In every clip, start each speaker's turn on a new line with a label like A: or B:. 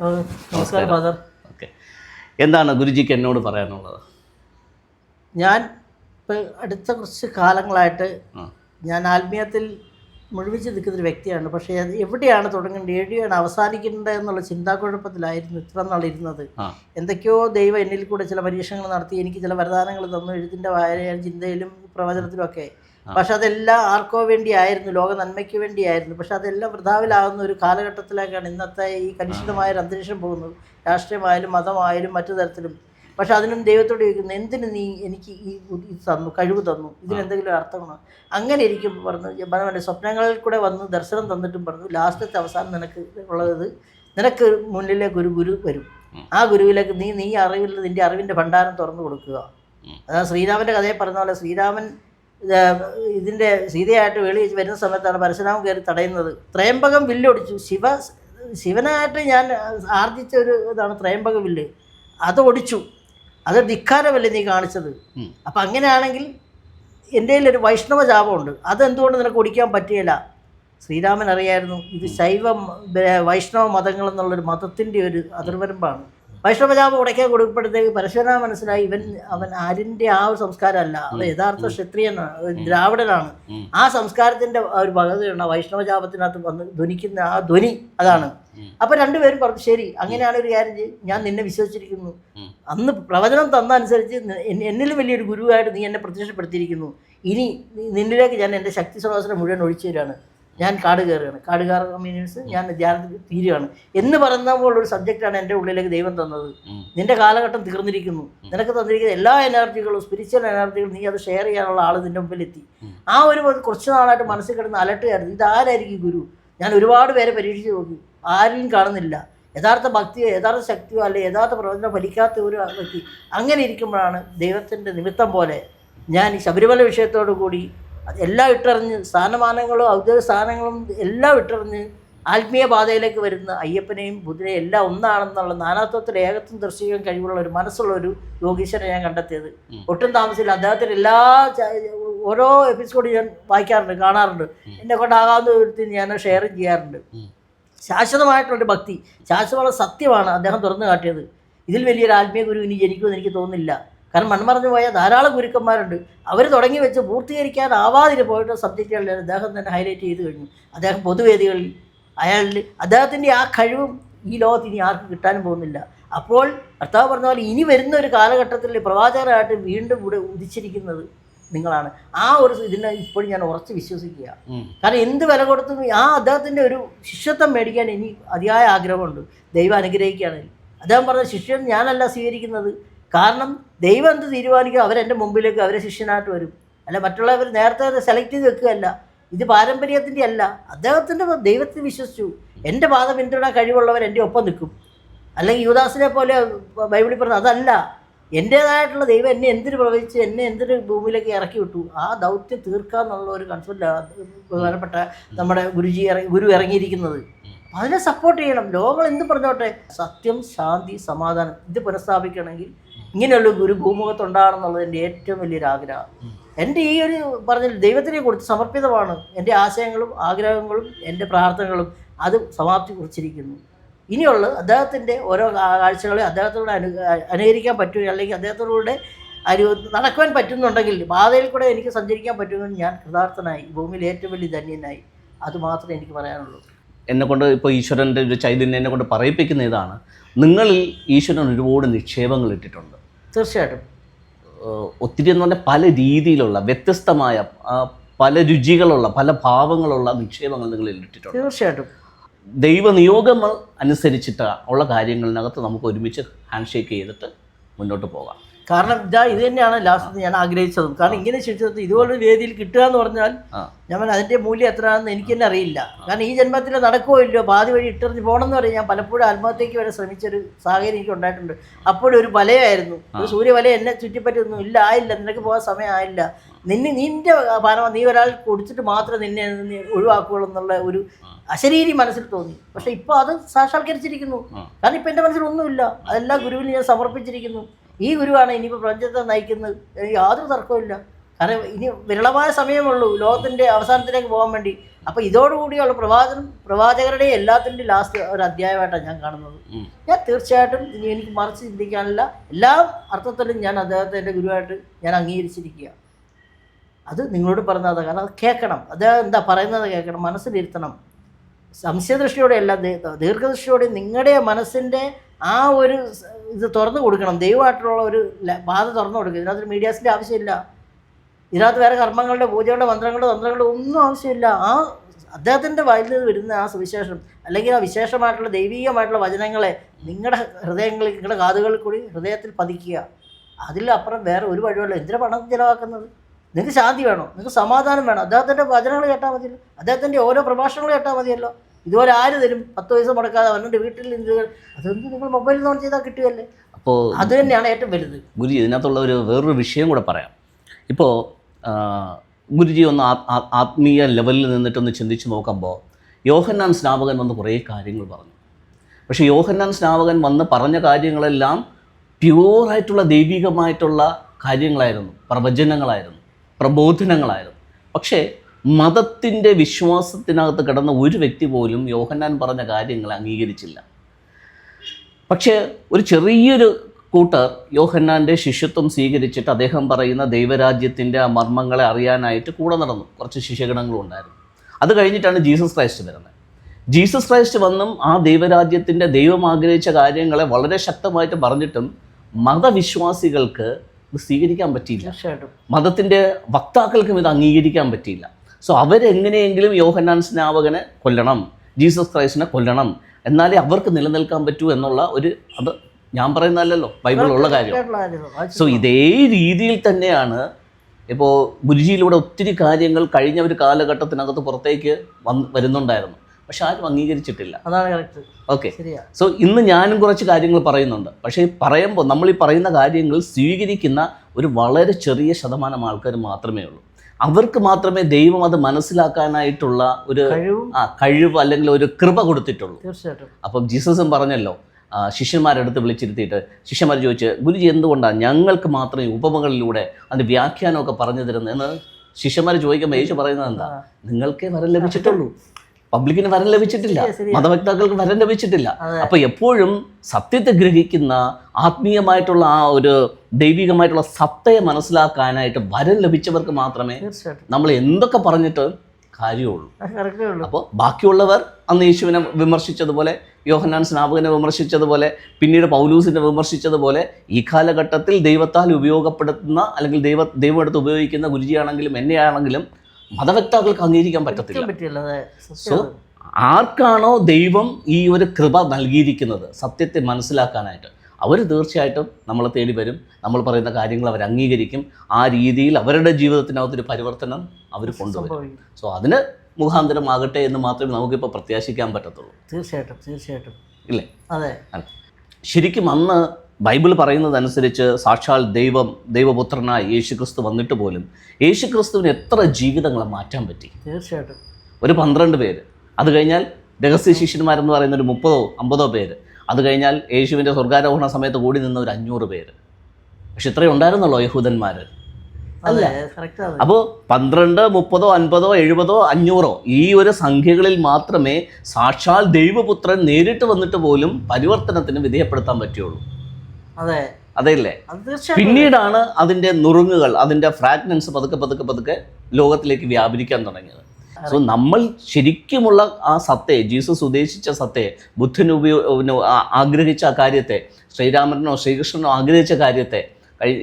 A: ഓ, നമസ്കാരം father.
B: Okay. എന്താണ് ഗുരുജിക്ക് എന്നോട് പറയാനുള്ളത്?
A: ഞാൻ ഇപ്പം അടുത്ത കുറച്ച് കാലങ്ങളായിട്ട് ഞാൻ ആത്മീയത്തിൽ മുഴുവിച്ച് നിൽക്കുന്ന ഒരു വ്യക്തിയാണ്. പക്ഷേ അത് എവിടെയാണ് തുടങ്ങേണ്ടത്? എവിടെയാണ് അവസാനിക്കേണ്ടത് എന്നുള്ള ചിന്താക്കുഴപ്പത്തിലായിരുന്നു ഇത്ര നാളിരുന്നത്. എന്തൊക്കെയോ ദൈവം എന്നിൽ കൂടെ ചില പരീക്ഷണങ്ങൾ നടത്തി എനിക്ക് ചില വരദാനങ്ങൾ തന്നു എഴുത്തിന്റെ വായന ചിന്തയിലും പ്രവചനത്തിലും ഒക്കെ. പക്ഷെ അതെല്ലാം ആർക്കോ വേണ്ടിയായിരുന്നു ലോക നന്മയ്ക്ക് വേണ്ടിയായിരുന്നു. പക്ഷെ അതെല്ലാം വൃതാവിലാകുന്ന ഒരു കാലഘട്ടത്തിലേക്കാണ് ഇന്നത്തെ ഈ കലുഷിതമായ ഒരു അന്തരീക്ഷം പോകുന്നത്. രാഷ്ട്രീയമായാലും മതമായാലും മറ്റു തരത്തിലും. പക്ഷെ അതിനും ദൈവത്തോട് ചോദിക്കുന്നു എന്തിന് നീ എനിക്ക് ഈ തന്നു കഴിവ് തന്നു? ഇതിനെന്തെങ്കിലും അർത്ഥമാണോ അങ്ങനെ ഇരിക്കുമ്പോൾ പറഞ്ഞു പറഞ്ഞ സ്വപ്നങ്ങളിൽ കൂടെ വന്ന് ദർശനം തന്നിട്ടും പറഞ്ഞു ലാസ്റ്റത്തെ അവസാനം നിനക്ക് ഉള്ളത് നിനക്ക് മുന്നിലേക്ക് ഒരു ഗുരു വരും. ആ ഗുരുവിലേക്ക് നീ നീ അറിവിൽ നിന്റെ അറിവിന്റെ ഭണ്ഡാരം തുറന്നു കൊടുക്കുക. അതാ ശ്രീരാമന്റെ കഥയെ പറഞ്ഞ പോലെ ശ്രീരാമൻ ഇത് ഇതിന്റെ സീതയായിട്ട് വെളി വരുന്ന സമയത്താണ് പരശുരാമൻ കയറി തടയുന്നത്. ത്രയംബകം വില്ലൊടിച്ചു ശിവ ശിവനായിട്ട് ഞാൻ ആർജിച്ച ഒരു ഇതാണ് ത്രയംബക വില്ല്. അത് ഒടിച്ചു. അത് ധിക്കാരമല്ലേ നീ കാണിച്ചത്. അപ്പം അങ്ങനെയാണെങ്കിൽ എന്റെ ഒരു വൈഷ്ണവ ജാപമുണ്ട്. അതെന്തുകൊണ്ട് നിനക്ക് ഒടിക്കാൻ പറ്റിയില്ല? ശ്രീരാമൻ അറിയായിരുന്നു ഇത് ശൈവ വൈഷ്ണവ മതങ്ങൾ എന്നുള്ളൊരു മതത്തിന്റെ ഒരു അതിർവരമ്പാണ്. വൈഷ്ണവജാപം ഉടയ്ക്കാൻ കൊടുക്കപ്പെടുത്തേക്ക് പരശുരാമ മനസ്സിലായി ഇവൻ അവൻ ആരിന്റെ ആ ഒരു സംസ്കാരമല്ല അവൻ യഥാർത്ഥ ക്ഷത്രിയനാണ് ദ്രാവിഡനാണ്. ആ സംസ്കാരത്തിന്റെ ഒരു പകതയാണ് വൈഷ്ണവജാപത്തിനകത്ത് വന്ന് ധ്വനിക്കുന്ന ആ ധ്വനി അതാണ്. അപ്പൊ രണ്ടുപേരും പറഞ്ഞു ശരി അങ്ങനെയാണ് ഒരു കാര്യം ചെയ്യും ഞാൻ നിന്നെ വിശ്വസിച്ചിരിക്കുന്നു. അന്ന് പ്രവചനം തന്ന അനുസരിച്ച് എന്നിലും വലിയൊരു ഗുരുവായിട്ട് നീ എന്നെ പ്രത്യക്ഷപ്പെടുത്തിയിരിക്കുന്നു. ഇനി നിന്നിലേക്ക് ഞാൻ എന്റെ ശക്തി സ്രോതസ്സിനെ മുഴുവൻ ഒഴിച്ചു തരാണ്. ഞാൻ കാട് കയറുകയാണ്. കാട് കയറുക മീൻസ് ഞാൻ ധ്യാനത്തിൽ തീരുകയാണ്. എന്ന് പറയുമ്പോൾ ഒരു സബ്ജക്റ്റാണ് എന്റെ ഉള്ളിലേക്ക് ദൈവം തന്നത്. നിന്റെ കാലഘട്ടം തീർന്നിരിക്കുന്നു. നിനക്ക് തന്നിരിക്കുന്ന എല്ലാ എനർജികളും സ്പിരിച്വൽ എനർജികളും നീ അത് ഷെയർ ചെയ്യാനുള്ള ആൾ നിന്റെ മുമ്പിൽ
B: എത്തി
A: ആ ഒരു കുറച്ച് നാളായിട്ട് മനസ്സിൽ കിടന്ന് അലട്ടുകയായിരുന്നു. ഇതാരായിരിക്കും ഗുരു? ഞാൻ ഒരുപാട് പേരെ പരീക്ഷിച്ച് നോക്കി. ആരെയും കാണുന്നില്ല. യഥാർത്ഥ ഭക്തിയോ യഥാർത്ഥ ശക്തിയോ അല്ലെ യഥാർത്ഥ പ്രവചനം ഫലിക്കാത്ത ഒരു വ്യക്തി. അങ്ങനെ ഇരിക്കുമ്പോഴാണ് ദൈവത്തിന്റെ നിമിത്തം പോലെ ഞാൻ ഈ ശബരിമല വിഷയത്തോടു കൂടി എല്ലാം ഇട്ടെറിഞ്ഞ് സ്ഥാനമാനങ്ങളും ഔദ്യോഗിക സ്ഥാനങ്ങളും എല്ലാം ഇട്ടെറിഞ്ഞ് ആത്മീയ പാതയിലേക്ക് വരുന്ന അയ്യപ്പനെയും ബുദ്ധനെയും എല്ലാം ഒന്നാണെന്നുള്ള നാനാത്വത്തിൽ ഏകത്വം ദർശിക്കാൻ കഴിവുള്ള ഒരു മനസ്സുള്ള ഒരു യോഗീശ്വരനെ ഞാൻ കണ്ടെത്തിയത്. ഒട്ടും താമസിച്ചില്ല. അദ്ദേഹത്തിന്റെ എല്ലാ ഓരോ എപ്പിസോഡ് ഞാൻ വായിക്കാറുണ്ട് കാണാറുണ്ട്. എന്നെ കൊണ്ടാകാവുന്ന വിധത്തിൽ ഞാൻ ഷെയർ ചെയ്യാറുണ്ട്. ശാശ്വതമായിട്ടുള്ളൊരു ഭക്തി. ശാശ്വതമുള്ള സത്യമാണ് അദ്ദേഹം തുറന്നു കാട്ടിയത്. ഇതിൽ വലിയൊരു ആത്മീയ ഗുരു ഇനി ജനിക്കുമെന്ന് എനിക്ക് തോന്നുന്നില്ല. കാരണം മൺമറഞ്ഞു പോയ ധാരാളം ഗുരുക്കന്മാരുണ്ട്. അവർ തുടങ്ങി വെച്ച് പൂർത്തീകരിക്കാനാവാതിന് പോയിട്ട് സബ്ജക്റ്റുകളിൽ അദ്ദേഹം തന്നെ ഹൈലൈറ്റ് ചെയ്ത് കഴിഞ്ഞു. അദ്ദേഹം പൊതുവേദികളിൽ അയാളിൽ അദ്ദേഹത്തിന്റെ ആ കഴിവും ഈ ലോകത്ത് ഇനി ആർക്കും കിട്ടാനും പോകുന്നില്ല. അപ്പോൾ ഭർത്താവ് പറഞ്ഞ പോലെ ഇനി വരുന്ന ഒരു കാലഘട്ടത്തിൽ പ്രവാചകരായിട്ട് വീണ്ടും ഇവിടെ ഉദിച്ചിരിക്കുന്നത് നിങ്ങളാണ്. ആ ഒരു ഇതിനെ ഇപ്പോഴും ഞാൻ ഉറച്ച് വിശ്വസിക്കുക. കാരണം എന്ത് വില കൊടുത്തും ആ അദ്ദേഹത്തിന്റെ ഒരു ശിഷ്യത്വം മേടിക്കാൻ ഇനി അതിയായ ആഗ്രഹമുണ്ട്. ദൈവം അനുഗ്രഹിക്കുകയാണെങ്കിൽ. അദ്ദേഹം പറഞ്ഞ ശിഷ്യൻ ഞാനല്ല സ്വീകരിക്കുന്നത്. കാരണം ദൈവം എന്ത് തീരുമാനിക്കും? അവരെന്റെ മുമ്പിലേക്ക് അവരെ ശിഷ്യനായിട്ട് വരും. അല്ല മറ്റുള്ളവർ നേരത്തെ സെലക്ട് ചെയ്ത് വെക്കുകയല്ല. ഇത് പാരമ്പര്യത്തിന്റെ അല്ല. അദ്ദേഹത്തിന്റെ ദൈവത്തിൽ വിശ്വസിച്ചു. എന്റെ പാത പിന്തുടരാൻ കഴിവുള്ളവർ എന്റെ ഒപ്പം നിൽക്കും. അല്ലെങ്കിൽ യുവദാസിനെ പോലെ ബൈബിളിൽ പറഞ്ഞത് അതല്ല. എന്റേതായിട്ടുള്ള ദൈവം എന്നെ എന്തിനു പ്രവചിച്ച് എന്നെ എന്തിനു ഭൂമിയിലേക്ക് ഇറക്കി വിട്ടു? ആ ദൗത്യം തീർക്കാന്നുള്ള ഒരു കൺസെപ്റ്റാണ് പ്രധാനപ്പെട്ട നമ്മുടെ ഗുരുജി ഇറങ്ങി ഗുരു ഇറങ്ങിയിരിക്കുന്നത്. അതിനെ സപ്പോർട്ട് ചെയ്യണം. ലോകം എന്ത് പറഞ്ഞോട്ടെ? സത്യം ശാന്തി സമാധാനം. ഇത് പുനഃസ്ഥാപിക്കണമെങ്കിൽ ഇങ്ങനെയുള്ള ഗുരു ഭൂമുഖത്തുണ്ടാകണമെന്നുള്ളത് എന്റെ ഏറ്റവും വലിയൊരു ആഗ്രഹം. എന്റെ ഈ ഒരു പറഞ്ഞ ദൈവത്തിനെ കുറിച്ച് സമർപ്പിതമാണ്. എന്റെ ആശയങ്ങളും ആഗ്രഹങ്ങളും എന്റെ പ്രാർത്ഥനകളും അത് സമാപ്തി കുറിച്ചിരിക്കുന്നു. ഇനിയുള്ള അദ്ദേഹത്തിന്റെ ഓരോ കാഴ്ചകളെ അദ്ദേഹത്തോട് അനു അനുകരിക്കാൻ പറ്റുക അല്ലെങ്കിൽ അദ്ദേഹത്തോടുകൂടെ അനു നടക്കുവാൻ പറ്റുന്നുണ്ടെങ്കിൽ പാതയിൽ കൂടെ എനിക്ക് സഞ്ചരിക്കാൻ പറ്റുമെന്ന് ഞാൻ കൃതാർത്ഥനായി ഭൂമിയിൽ ഏറ്റവും വലിയ ധന്യനായി. അത് മാത്രമേ എനിക്ക് പറയാനുള്ളൂ.
B: എന്നെക്കൊണ്ട് ഇപ്പോൾ ഈശ്വരന്റെ ഒരു ചൈതന്യം എന്നെ കൊണ്ട് പറയിപ്പിക്കുന്ന ഇതാണ്. നിങ്ങളിൽ ഈശ്വരൻ ഒരുപാട് നിക്ഷേപങ്ങൾ ഇട്ടിട്ടുണ്ട്.
A: തീർച്ചയായിട്ടും.
B: ഒത്തിരി എന്ന് പറഞ്ഞാൽ പല രീതിയിലുള്ള വ്യത്യസ്തമായ പല രുചികളുള്ള പല ഭാവങ്ങളുള്ള നിക്ഷേപങ്ങൾ നിങ്ങൾ ഇട്ടിട്ടുണ്ട്.
A: തീർച്ചയായിട്ടും.
B: ദൈവനിയോഗങ്ങൾ അനുസരിച്ചിട്ട് ഉള്ള കാര്യങ്ങളിനകത്ത് നമുക്ക് ഒരുമിച്ച് ഹാൻഡ് ഷേക്ക് ചെയ്തിട്ട് മുന്നോട്ട് പോകാം.
A: കാരണം ഇതാ ഇത് തന്നെയാണ് ലാസ്റ്റ് ഞാൻ ആഗ്രഹിച്ചതും. കാരണം ഇങ്ങനെ ശിക്ഷിച്ചത് ഇതുപോലൊരു വേദിയിൽ കിട്ടുക എന്ന് പറഞ്ഞാൽ ഞാൻ അതിന്റെ മൂല്യം എത്രയാണെന്ന് എനിക്ക് തന്നെ അറിയില്ല. കാരണം ഈ ജന്മത്തിൽ നടക്കുമോ ഇല്ലയോ പാതി വഴി ഇട്ടെറിഞ്ഞ് പോകണമെന്ന് പറയും. ഞാൻ പലപ്പോഴും ആത്മഹത്യക്ക് വരെ ശ്രമിച്ചൊരു സാഹചര്യം എനിക്ക് ഉണ്ടായിട്ടുണ്ട്. അപ്പോഴും ഒരു വലയായിരുന്നു. ഒരു സൂര്യവല എന്നെ ചുറ്റിപ്പറ്റൊന്നും ഇല്ല ആയില്ല നിനക്ക് പോകാൻ സമയം ആയില്ല. നിന്നെ നിന്റെ ഭാരമ നീ ഒരാൾ കുടിച്ചിട്ട് മാത്രം നിന്നെ ഒഴിവാക്കുകയുള്ളൂ എന്നുള്ള ഒരു അശരീരി മനസ്സിൽ തോന്നി. പക്ഷെ ഇപ്പോൾ അത് സാക്ഷാത്കരിച്ചിരിക്കുന്നു. കാരണം ഇപ്പം എന്റെ മനസ്സിൽ ഒന്നുമില്ല. അതെല്ലാം ഗുരുവിന് ഞാൻ സമർപ്പിച്ചിരിക്കുന്നു. ഈ ഗുരുവാണ് ഇനിയിപ്പോൾ പ്രപഞ്ചത്തെ നയിക്കുന്നത്. യാതൊരു തർക്കമില്ല കാരണം ഇനി വിരളമായ സമയമുള്ളൂ ലോകത്തിന്റെ അവസാനത്തിലേക്ക് പോകാൻ വേണ്ടി. അപ്പോൾ ഇതോടുകൂടിയുള്ള പ്രവാചനം പ്രവാചകരുടെ എല്ലാത്തിന്റെ ലാസ്റ്റ് ഒരു അധ്യായമായിട്ടാണ് ഞാൻ കാണുന്നത്. ഞാൻ തീർച്ചയായിട്ടും ഇനി എനിക്ക് മറിച്ച് ചിന്തിക്കാനില്ല. എല്ലാ അർത്ഥത്തിലും ഞാൻ അദ്ദേഹത്തെ എന്റെ ഗുരുവായിട്ട് ഞാൻ അംഗീകരിച്ചിരിക്കുക അത് നിങ്ങളോട് പറഞ്ഞത് കാരണം അത് കേൾക്കണം. അദ്ദേഹം എന്താ പറയുന്നത് കേൾക്കണം. മനസ്സിലിരുത്തണം. സംശയദൃഷ്ടിയോടെ അല്ല ദീ- ദീർഘദൃഷ്ടിയോടെ നിങ്ങളുടെ മനസ്സിന്റെ ആ ഒരു ഇത് തുറന്നു കൊടുക്കണം. ദൈവമായിട്ടുള്ള ഒരു ബാധ തുറന്നു കൊടുക്കുക ഇതിനകത്ത് മീഡിയാസിന്റെ ആവശ്യമില്ല. ഇതിനകത്ത് വേറെ കർമ്മങ്ങളുടെ പൂജകളുടെ മന്ത്രങ്ങളുടെ തന്ത്രങ്ങളുടെ ഒന്നും ആവശ്യമില്ല. ആ അദ്ദേഹത്തിന്റെ വായിൽ നിന്ന് വരുന്ന ആ സുവിശേഷം അല്ലെങ്കിൽ ആ വിശേഷമായിട്ടുള്ള ദൈവീകമായിട്ടുള്ള വചനങ്ങളെ നിങ്ങളുടെ ഹൃദയങ്ങളിൽ നിങ്ങളുടെ കാതുകളിൽ കൂടി ഹൃദയത്തിൽ പതിക്കുക. അതിലപ്പുറം വേറെ ഒരു വഴിയല്ല എന്തിനാ പണം ചിലവാക്കുന്നത്? നിങ്ങൾക്ക് ശാന്തി വേണോ? നിങ്ങൾക്ക് സമാധാനം വേണം? അദ്ദേഹത്തിന്റെ വചനങ്ങൾ കേട്ടാൽ മതിയല്ലോ. അദ്ദേഹത്തിന്റെ ഓരോ പ്രഭാഷണങ്ങൾ കേട്ടാൽ മതിയല്ലോ. ഇതുപോലെ ആര് തരും? പത്ത് പൈസ മുടക്കാതെ വന്നിട്ട് വീട്ടിൽ നിന്ന് അതൊന്നും നിങ്ങൾ മൊബൈലിൽ ഓൺ ചെയ്താൽ കിട്ടുകയല്ലേ?
B: അപ്പോൾ
A: അത് തന്നെയാണ് ഏറ്റവും വലുത്.
B: ഗുരുജി ഇതിനകത്തുള്ള ഒരു വേറൊരു വിഷയം കൂടെ പറയാം. ഇപ്പോൾ ഗുരുജി ഒന്ന് ആത്മീയ ലെവലിൽ നിന്നിട്ടൊന്ന് ചിന്തിച്ച് നോക്കുമ്പോൾ യോഹന്നാൻ സ്നാപകൻ വന്ന് കുറേ കാര്യങ്ങൾ പറഞ്ഞു. പക്ഷേ യോഹന്നാൻ സ്നാപകൻ വന്ന് പറഞ്ഞ കാര്യങ്ങളെല്ലാം പ്യൂറായിട്ടുള്ള ദൈവികമായിട്ടുള്ള കാര്യങ്ങളായിരുന്നു. പ്രവചനങ്ങളായിരുന്നു. പ്രബോധനങ്ങളായിരുന്നു. പക്ഷേ മതത്തിന്റെ വിശ്വാസത്തിനകത്ത് കിടന്ന ഒരു വ്യക്തി പോലും യോഹന്നാൻ പറഞ്ഞ കാര്യങ്ങൾ അംഗീകരിച്ചില്ല. പക്ഷേ ഒരു ചെറിയൊരു കൂട്ടർ യോഹന്നാന്റെ ശിഷ്യത്വം സ്വീകരിച്ചിട്ട് അദ്ദേഹം പറയുന്ന ദൈവരാജ്യത്തിന്റെ ആ മർമ്മങ്ങളെ അറിയാനായിട്ട് കൂടെ നടന്നു. കുറച്ച് ശിഷ്യഗണങ്ങളും ഉണ്ടായിരുന്നു. അത് കഴിഞ്ഞിട്ടാണ് ജീസസ് ക്രൈസ്റ്റ് വരുന്നത്. ജീസസ് ക്രൈസ്റ്റ് വന്നും ആ ദൈവരാജ്യത്തിന്റെ ദൈവം ആഗ്രഹിച്ച കാര്യങ്ങളെ വളരെ ശക്തമായിട്ട് പറഞ്ഞിട്ടും മതവിശ്വാസികൾക്ക് ഇത് സ്വീകരിക്കാൻ പറ്റിയില്ല.
A: തീർച്ചയായിട്ടും.
B: മതത്തിന്റെ വക്താക്കൾക്കും ഇത് അംഗീകരിക്കാൻ പറ്റിയില്ല. സോ അവരെങ്ങനെയെങ്കിലും യോഹന്നാൻ സ്നാപകനെ കൊല്ലണം ജീസസ് ക്രൈസ്റ്റിനെ കൊല്ലണം എന്നാലേ അവർക്ക് നിലനിൽക്കാൻ പറ്റൂ എന്നുള്ള ഒരു അത് ഞാൻ പറയുന്നതല്ലല്ലോ ബൈബിളിലുള്ള കാര്യം. സോ ഇതേ രീതിയിൽ തന്നെയാണ് ഇപ്പോൾ ഗുരുജിയിലൂടെ ഒത്തിരി കാര്യങ്ങൾ കഴിഞ്ഞ ഒരു കാലഘട്ടത്തിനകത്ത് പുറത്തേക്ക് വന്ന് വരുന്നുണ്ടായിരുന്നു. പക്ഷെ ആരും അംഗീകരിച്ചിട്ടില്ല.
A: അതാണ്
B: ഓക്കെ സോ ഇന്ന് ഞാനും കുറച്ച് കാര്യങ്ങൾ പറയുന്നുണ്ട്. പക്ഷേ പറയുമ്പോൾ നമ്മൾ ഈ പറയുന്ന കാര്യങ്ങൾ സ്വീകരിക്കുന്ന ഒരു വളരെ ചെറിയ ശതമാനം ആൾക്കാർ മാത്രമേ ഉള്ളൂ. അവർക്ക് മാത്രമേ ദൈവം അത് മനസ്സിലാക്കാനായിട്ടുള്ള ഒരു
A: കഴിവും
B: ആ കഴിവ് അല്ലെങ്കിൽ ഒരു കൃപ കൊടുത്തിട്ടുള്ളൂ.
A: തീർച്ചയായിട്ടും.
B: അപ്പം ജീസസും പറഞ്ഞല്ലോ ശിഷ്യന്മാരെടുത്ത് വിളിച്ചിരുത്തിയിട്ട് ശിഷ്യന്മാർ ചോദിച്ച് ഗുരുജി എന്തുകൊണ്ടാണ് ഞങ്ങൾക്ക് മാത്രമേ ഉപമകളിലൂടെ അതിന്റെ വ്യാഖ്യാനമൊക്കെ പറഞ്ഞു തരുന്നത്? എന്ന് ശിഷ്യന്മാർ ചോദിക്കുമ്പോൾ യേശു പറയുന്നത് എന്താ? നിങ്ങൾക്കേ വരം ലഭിച്ചിട്ടുള്ളൂ. പബ്ലിക്കിന് വരം ലഭിച്ചിട്ടില്ല. മതവക്താക്കൾക്ക് വരം ലഭിച്ചിട്ടില്ല. അപ്പൊ എപ്പോഴും സത്യത്തെ ഗ്രഹിക്കുന്ന ആത്മീയമായിട്ടുള്ള ആ ഒരു ദൈവികമായിട്ടുള്ള സത്തയെ മനസ്സിലാക്കാനായിട്ട് വരം ലഭിച്ചവർക്ക് മാത്രമേ നമ്മൾ എന്തൊക്കെ പറഞ്ഞിട്ട് കാര്യമുള്ളൂ. അപ്പോൾ ബാക്കിയുള്ളവർ അന്ന് യേശുവിനെ വിമർശിച്ചതുപോലെ യോഹന്നാൻ സ്നാപകനെ വിമർശിച്ചതുപോലെ പിന്നീട് പൗലൂസിനെ വിമർശിച്ചതുപോലെ ഈ കാലഘട്ടത്തിൽ ദൈവത്താൽ ഉപയോഗപ്പെടുത്തുന്ന അല്ലെങ്കിൽ ദൈവ ദൈവം എടുത്ത് ഉപയോഗിക്കുന്ന ഗുരുജിയാണെങ്കിലും എന്നെയാണെങ്കിലും മതവക്താക്കൾക്ക് അംഗീകരിക്കാൻ പറ്റത്തില്ല. സോ ആർക്കാണോ ദൈവം ഈ ഒരു കൃപ നൽകിയിരിക്കുന്നത് സത്യത്തെ മനസ്സിലാക്കാനായിട്ട് അവർ തീർച്ചയായിട്ടും നമ്മളെ തേടി വരും. നമ്മൾ പറയുന്ന കാര്യങ്ങൾ അവർ അംഗീകരിക്കും. ആ രീതിയിൽ അവരുടെ ജീവിതത്തിനകത്തൊരു പരിവർത്തനം അവർ കൊണ്ടുവരും. സോ അതിന് മുഖാന്തരമാകട്ടെ എന്ന് മാത്രമേ നമുക്കിപ്പോൾ പ്രത്യാശിക്കാൻ പറ്റത്തുള്ളൂ.
A: തീർച്ചയായിട്ടും തീർച്ചയായിട്ടും.
B: ഇല്ലേ?
A: അതെ.
B: ശരിക്കും അന്ന് ബൈബിൾ പറയുന്നതനുസരിച്ച് സാക്ഷാൽ ദൈവം ദൈവപുത്രനായ യേശുക്രിസ്തു വന്നിട്ട് പോലും യേശുക്രിസ്തുവിന് എത്ര ജീവിതങ്ങളെ മാറ്റാൻ പറ്റി?
A: തീർച്ചയായിട്ടും.
B: ഒരു പന്ത്രണ്ട് പേര്. അത് കഴിഞ്ഞാൽ രഹസ്യ ശിഷ്യന്മാരെന്ന് പറയുന്ന ഒരു മുപ്പതോ അമ്പതോ പേര്. അത് കഴിഞ്ഞാൽ യേശുവിന്റെ സ്വർഗാരോഹണ സമയത്ത് കൂടി നിന്ന ഒരു അഞ്ഞൂറ് പേര്. പക്ഷെ ഇത്രയും ഉണ്ടായിരുന്നല്ലോ യഹൂദന്മാർ അപ്പോൾ പന്ത്രണ്ട് മുപ്പതോ അൻപതോ എഴുപതോ അഞ്ഞൂറോ ഈ ഒരു സംഖ്യകളിൽ മാത്രമേ സാക്ഷാൽ ദൈവപുത്രൻ നേരിട്ട് വന്നിട്ട് പോലും പരിവർത്തനത്തിന് വിധേയപ്പെടുത്താൻ പറ്റുള്ളൂ
A: അതെ.
B: അതല്ലേ പിന്നീടാണ് അതിന്റെ നുറുങ്ങുകൾ അതിന്റെ ഫ്രാഗ്നൻസ് പതുക്കെ പതുക്കെ പതുക്കെ ലോകത്തിലേക്ക് വ്യാപരിക്കാൻ തുടങ്ങിയത്. സോ നമ്മൾ ശരിക്കുമുള്ള ആ സത്തയെ ജീസസ് ഉദ്ദേശിച്ച സത്തയെ ബുദ്ധൻ ഉപയോ ആഗ്രഹിച്ച ആ കാര്യത്തെ ശ്രീരാമനോ ശ്രീകൃഷ്ണനോ ആഗ്രഹിച്ച കാര്യത്തെ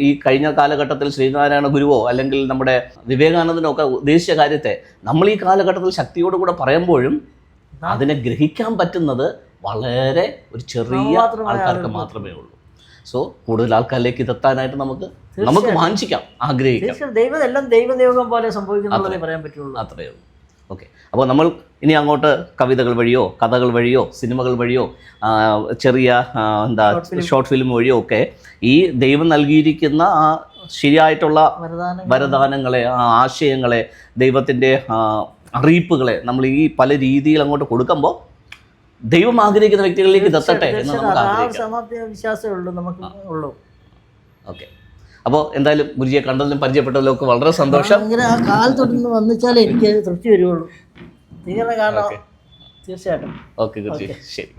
B: ഈ കഴിഞ്ഞ കാലഘട്ടത്തിൽ ശ്രീനാരായണ ഗുരുവോ അല്ലെങ്കിൽ നമ്മുടെ വിവേകാനന്ദനോ ഒക്കെ ഉദ്ദേശിച്ച കാര്യത്തെ നമ്മൾ ഈ കാലഘട്ടത്തിൽ ശക്തിയോട് ശക്തിയോടുകൂടെ പറയുമ്പോഴും അതിനെ ഗ്രഹിക്കാൻ പറ്റുന്നത് വളരെ ഒരു ചെറിയ ആൾക്കാർക്ക് മാത്രമേ ഉള്ളൂ. സോ കൂടുതൽ ആൾക്കാരിലേക്ക് ഇതെത്താനായിട്ട് നമുക്ക് നമുക്ക് വാഞ്ചിക്കാം ആഗ്രഹിക്കാം.
A: ദൈവം എല്ലാം ദൈവനിയോഗം പോലെ സംഭവിക്കുന്നു പറയാൻ പറ്റുള്ളൂ.
B: അത്രയേ ഉള്ളൂ. ഓക്കെ അപ്പോൾ നമ്മൾ ഇനി അങ്ങോട്ട് കവിതകൾ വഴിയോ കഥകൾ വഴിയോ സിനിമകൾ വഴിയോ ചെറിയ എന്താ ഷോർട്ട് ഫിലിം വഴിയോ ഒക്കെ ഈ ദൈവം നൽകിയിരിക്കുന്ന ആ ശരിയായിട്ടുള്ള
A: വരദാനം
B: വരദാനങ്ങളെ ആ ആശയങ്ങളെ ദൈവത്തിന്റെ അറിയിപ്പുകളെ നമ്മൾ ഈ പല രീതിയിൽ അങ്ങോട്ട് കൊടുക്കുമ്പോൾ ദൈവം ആഗ്രഹിക്കുന്ന വ്യക്തികളിലേക്ക് ഇതെത്തട്ടെ എന്ന് നമുക്ക്
A: അത്
B: ആഗ്രഹിക്കാം.
A: വിശ്വാസമേ ഉള്ളൂ നമുക്ക് ഉള്ളൂ.
B: ഓക്കെ. അപ്പോൾ എന്തായാലും ഗുരുജിയെ കണ്ടതിലും പരിചയപ്പെട്ടതിലും ഒക്കെ വളരെ സന്തോഷം.
A: അങ്ങനെ ആ കാൽ തൊട്ടൊന്ന് വന്നിച്ചാലേ എനിക്ക് തൃപ്തി വരുവുള്ളൂ. നിങ്ങളെ കാണാം. തീർച്ചയായിട്ടും.
B: ഓക്കെ ഗുരുജി. ശരി.